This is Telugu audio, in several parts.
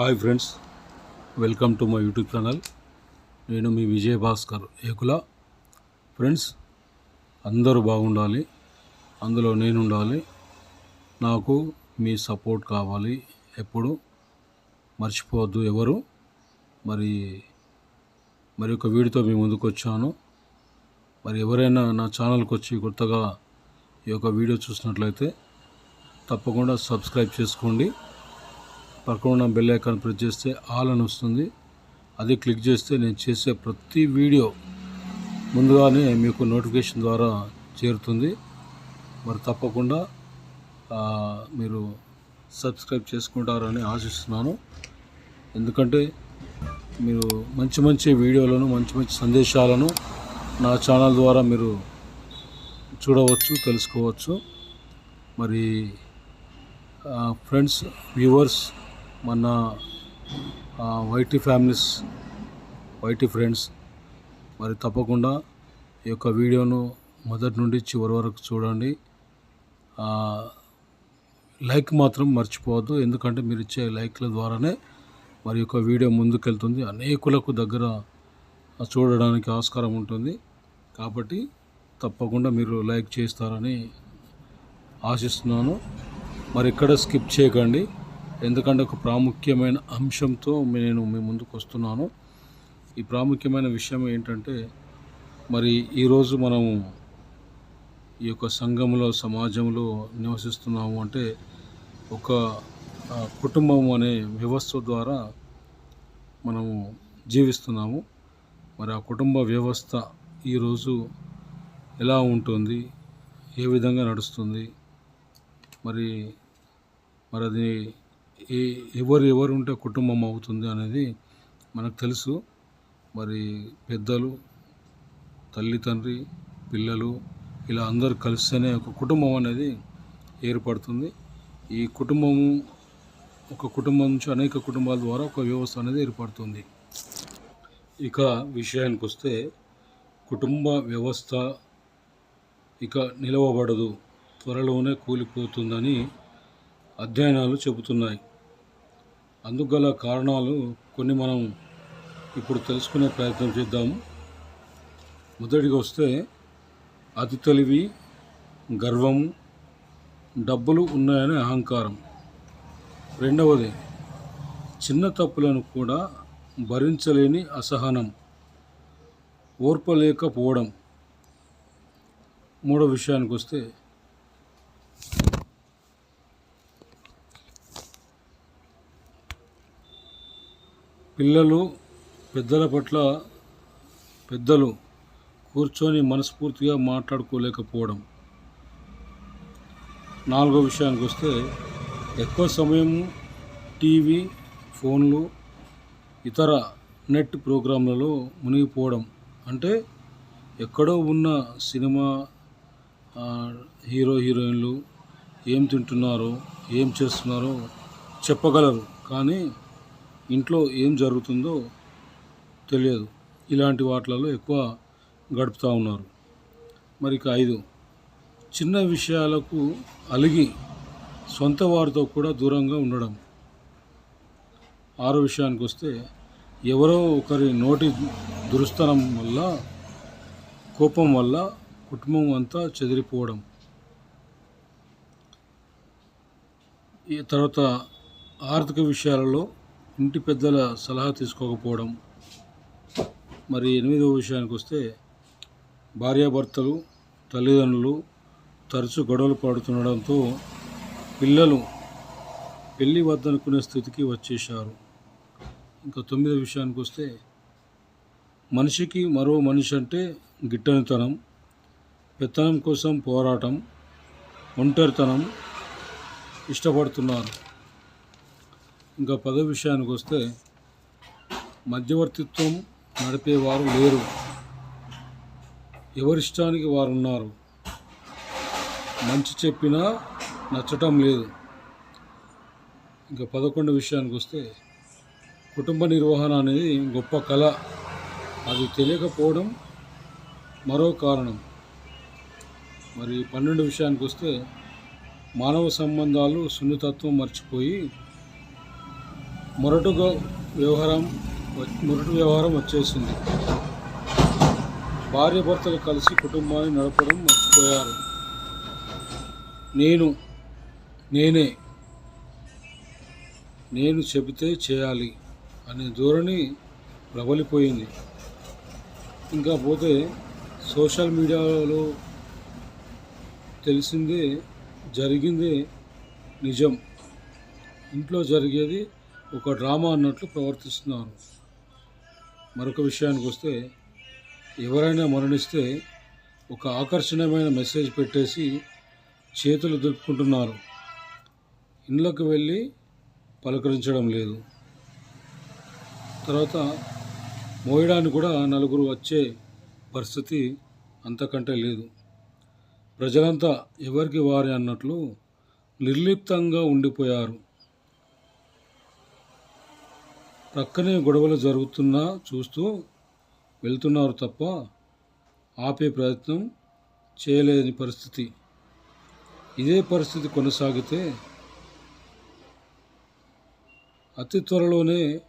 Hi friends welcome to my YouTube channel నేను మీ విజయ భాస్కర్ ఏకుల. ఫ్రెండ్స్ అందరూ బాగుండాలి. అందులో నేను ఉండాలి నాకు మీ సపోర్ట్ కావాలి. ఎప్పుడు? మర్చిపోవద్దు ఎవరు? మరి మరి ఒక వీడియోతో మీ ముందుకు వచ్చాను. మరి ఎవరైనా నా ఛానల్కి వచ్చి కొత్తగా ఈ యొక్క వీడియో చూసినట్లయితే తప్పకుండా సబ్స్క్రైబ్ చేసుకోండి. పక్కన ఉన్న బెల్ ఐకాన్ ప్రెస్ చేస్తే ఆల్ అని వస్తుంది. అది క్లిక్ చేస్తే నేను చేసే ప్రతి వీడియో ముందుగానే మీకు నోటిఫికేషన్ ద్వారా చేరుతుంది. మరి తప్పకుండా మీరు సబ్స్క్రైబ్ చేసుకుంటారని ఆశిస్తున్నాను. ఎందుకంటే మీరు మంచి మంచి వీడియోలను మంచి మంచి సందేశాలను నా ఛానల్ ద్వారా మీరు చూడవచ్చు తెలుసుకోవచ్చు. మరి ఫ్రెండ్స్ వ్యూవర్స్ మన వైటీ ఫ్యామిలీస్ వైటీ ఫ్రెండ్స్ మరి తప్పకుండా ఈ యొక్క వీడియోను మొదటి నుండి చివరి వరకు చూడండి. లైక్ మాత్రం మర్చిపోవద్దు ఎందుకంటే మీరు ఇచ్చే లైక్ల ద్వారానే మరి యొక్క వీడియో ముందుకెళ్తుంది. అనేకులకు దగ్గర చూడడానికి ఆస్కారం ఉంటుంది. కాబట్టి తప్పకుండా మీరు లైక్ చేస్తారని ఆశిస్తున్నాను. మరి ఇక్కడ స్కిప్ చేయకండి. ఎందుకంటే ఒక ప్రాముఖ్యమైన అంశంతో నేను మీ ముందుకు వస్తున్నాను. ఈ ప్రాముఖ్యమైన విషయం ఏంటంటే మరి ఈరోజు మనము ఈ యొక్క సంఘంలో సమాజంలో నివసిస్తున్నాము అంటే ఒక కుటుంబం అనే వ్యవస్థ ద్వారా మనము జీవిస్తున్నాము. మరి ఆ కుటుంబ వ్యవస్థ ఈరోజు ఎలా ఉంటుంది? ఏ విధంగా నడుస్తుంది? మరి మరి అది ఎవరు ఎవరు ఉంటే కుటుంబం అవుతుంది అనేది మనకు తెలుసు. మరి పెద్దలు తల్లి తండ్రి పిల్లలు ఇలా అందరు కలిస్తేనే ఒక కుటుంబం అనేది ఏర్పడుతుంది. ఈ కుటుంబము ఒక కుటుంబం నుంచి అనేక కుటుంబాల ద్వారా ఒక వ్యవస్థ అనేది ఏర్పడుతుంది. ఇక విషయానికి వస్తే కుటుంబ వ్యవస్థ ఇక నిలవబడదు త్వరలోనే కూలిపోతుందని అధ్యయనాలు చెబుతున్నాయి. అందుకు కారణాలు కొన్ని మనం ఇప్పుడు తెలుసుకునే ప్రయత్నం చేద్దాము. మొదటిగా వస్తే అతి తెలివి గర్వము డబ్బులు ఉన్నాయనే అహంకారం. రెండవది చిన్న తప్పులను కూడా భరించలేని అసహనం ఓర్పలేకపోవడం. మూడో విషయానికి వస్తే పిల్లలు పెద్దల పట్ల పెద్దలు కూర్చొని మనస్ఫూర్తిగా మాట్లాడుకోలేకపోవడం. నాలుగో విషయానికి వస్తే ఎక్కువ సమయం టీవీ ఫోన్లు ఇతర నెట్ ప్రోగ్రాంలలో మునిగిపోవడం. అంటే ఎక్కడో ఉన్న సినిమా హీరో హీరోయిన్లు ఏం తింటున్నారో ఏం చేస్తున్నారో చెప్పగలరు. కానీ ఇంట్లో ఏం జరుగుతుందో తెలియదు. ఇలాంటి వాటిలలో ఎక్కువ గడుపుతూ ఉన్నారు. మరి ఇక ఐదు. చిన్న విషయాలకు అలిగి సొంత వారితో కూడా దూరంగా ఉండడం. ఆరో విషయానికి వస్తే ఎవరో ఒకరి నోటి దురుస్తనం వల్ల కోపం వల్ల కుటుంబం అంతా చెదిరిపోవడం. ఈ తర్వాత ఆర్థిక విషయాలలో ఇంటి పెద్దల సలహా తీసుకోకపోవడం. మరి ఎనిమిదవ విషయానికి వస్తే భార్యాభర్తలు తల్లిదండ్రులు తరచు గొడవలు పడుతుండడంతో పిల్లలు పెళ్ళి వద్దనుకునే స్థితికి వచ్చేశారు. ఇంకా తొమ్మిదో విషయానికి వస్తే మనిషికి మరో మనిషి అంటే గిట్టనితనం పెత్తనం కోసం పోరాటం ఒంటరితనం ఇష్టపడుతున్నారు. ఇంకా పదవి విషయానికి వస్తే మధ్యవర్తిత్వం నడిపేవారు లేరు. ఎవరిష్టానికి వారు ఉన్నారు మంచి చెప్పినా నచ్చటం లేదు. ఇంకా పదకొండు విషయానికి వస్తే కుటుంబ నిర్వహణ అనేది గొప్ప కళ. అది తెలియకపోవడం మరో కారణం. మరి పన్నెండు విషయానికి వస్తే మానవ సంబంధాలు సున్నితత్వం మర్చిపోయి మొరటుగా వ్యవహారం మొరటు వ్యవహారం వచ్చేసింది. భార్యాభర్తలు కలిసి కుటుంబాన్ని నడపడం మర్చిపోయారు. నేను నేనే నేను చెబితే చేయాలి అనే ధోరణి ప్రబలిపోయింది ఇంకా పోతే సోషల్ మీడియాలో తెలిసిందే జరిగిందే నిజం. ఇంట్లో జరిగేది ఒక డ్రామా అన్నట్లు ప్రవర్తిస్తున్నారు. మరొక విషయానికి వస్తే ఎవరైనా మరణిస్తే ఒక ఆకర్షణీయమైన మెసేజ్ పెట్టేసి చేతులు దులుపుకుంటున్నారు. ఇండ్లకు వెళ్ళి పలకరించడం లేదు. తర్వాత మోయడానికి కూడా నలుగురు వచ్చే పరిస్థితి అంతకంటే లేదు. ప్రజలంతా ఎవరికి వారి అన్నట్లు నిర్లిప్తంగా ఉండిపోయారు. ప్రక్కనే గొడవలు జరుగుతున్నా చూస్తూ వెళ్తున్నారు తప్ప ఆపే ప్రయత్నం చేయలేని పరిస్థితి. ఇదే పరిస్థితి కొనసాగితే అతి త్వరలోనే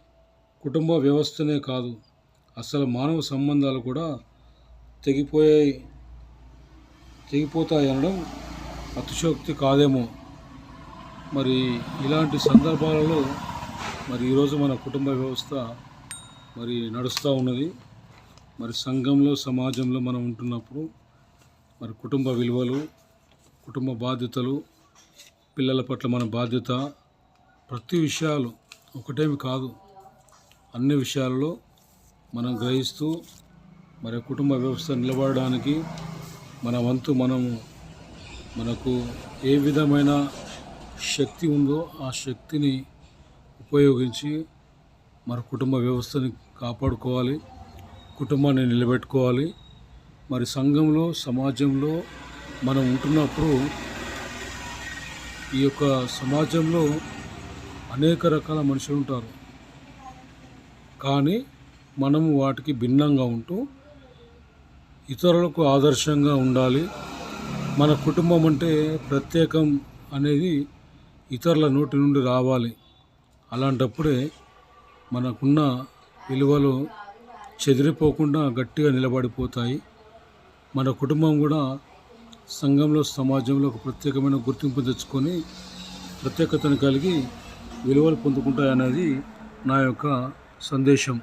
కుటుంబ వ్యవస్థనే కాదు అసలు మానవ సంబంధాలు కూడా తెగిపోయాయి తెగిపోతాయనడం అతిశోక్తి కాదేమో. మరి ఇలాంటి సందర్భాలలో మరి ఈరోజు మన కుటుంబ వ్యవస్థ మరి నడుస్తూ ఉన్నది. మరి సంఘంలో సమాజంలో మనం ఉంటున్నప్పుడు మరి కుటుంబ విలువలు కుటుంబ బాధ్యతలు పిల్లల పట్ల మన బాధ్యత ప్రతి విషయాలు ఒకటేమి కాదు. అన్ని విషయాలలో మనం గ్రహిస్తూ మరి కుటుంబ వ్యవస్థ నిలబడడానికి మన వంతు మనము మనకు ఏ విధమైన శక్తి ఉందో ఆ శక్తిని ఉపయోగించి మన కుటుంబ వ్యవస్థని కాపాడుకోవాలి కుటుంబాన్ని నిలబెట్టుకోవాలి. మరి సంఘంలో సమాజంలో మనం ఉంటున్నప్పుడు ఈ యొక్క సమాజంలో అనేక రకాల మనుషులు ఉంటారు. కానీ మనము వాటికి భిన్నంగా ఉంటూ ఇతరులకు ఆదర్శంగా ఉండాలి. మన కుటుంబం అంటే ప్రత్యేకం అనేది ఇతరుల నోటి నుండి రావాలి. అలాంటప్పుడే మనకున్న విలువలు చెదిరిపోకుండా గట్టిగా నిలబడిపోతాయి. మన కుటుంబం కూడా సంఘంలో సమాజంలో ఒక ప్రత్యేకమైన గుర్తింపు తెచ్చుకొని ప్రత్యేకతను కలిగి విలువలు పొందుకుంటాయి అనేది నా యొక్క సందేశం.